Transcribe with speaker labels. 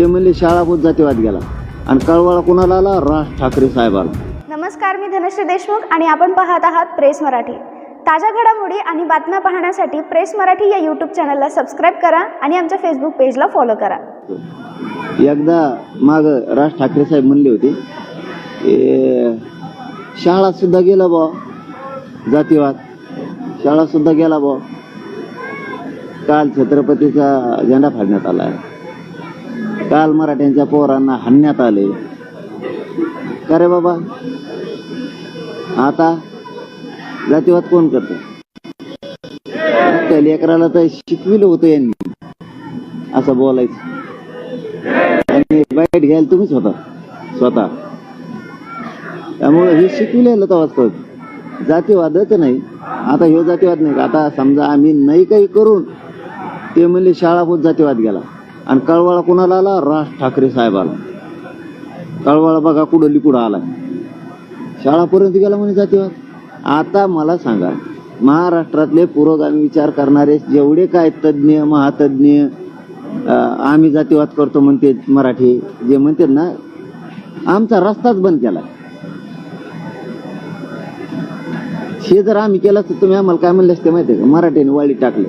Speaker 1: ते म्हणले शाळाभूत जातीवाद गेला. आणि कळवळा कोणाला आला? राज ठाकरे साहेबाला.
Speaker 2: नमस्कार मी धनश्री देशमुख आणि आपण पाहत आहात प्रेस मराठी. ताज्या घडामोडी आणि बातम्या पाहण्यासाठी प्रेस मराठी या यूट्यूब चॅनलला सबस्क्राईब करा आणि आमच्या फेसबुक पेजला फॉलो करा.
Speaker 1: एकदा माग राज ठाकरे साहेब म्हणले होते शाळा सुद्धा गेला बा जातीवाद. शाळा सुद्धा गेला बा काल छत्रपतीचा झेंडा फाडण्यात आला आहे. काल मराठ्यांच्या पोरांना हाणण्यात आले. का रे बाबा? आता जातीवाद कोण करत? त्या लेकराला तर शिकविलं होतं यांनी. असं बोलायचं. आणि बाईट घ्यायला तुम्हीच होता. स्वतः. त्यामुळे हे शिकविलेलं तेव्हाच कळत जातीवादच नाही. आता ह्यो जातीवाद नाही का? आता समजा आम्ही नाही काही करून ते म्हणले शाळाभूत जातीवाद गेला. आणि कळवाळा कोणाला आला? राज ठाकरे साहेबाला. कळवाळा बघा कुठं लिकुडं आला शाळापर्यंत गेला म्हणे जातीवाद. आता मला सांगा महाराष्ट्रातले पुरोगामी विचार करणारे जेवढे काय तज्ज्ञ महातज्ज्ञ आम्ही जातीवाद करतो म्हणते मराठी जे म्हणतात ना आमचा रस्ताच बंद केला हे जर आम्ही केलं तर तुम्ही आम्हाला काय म्हणले असते माहिती आहे का? मराठीने वाळी टाकले.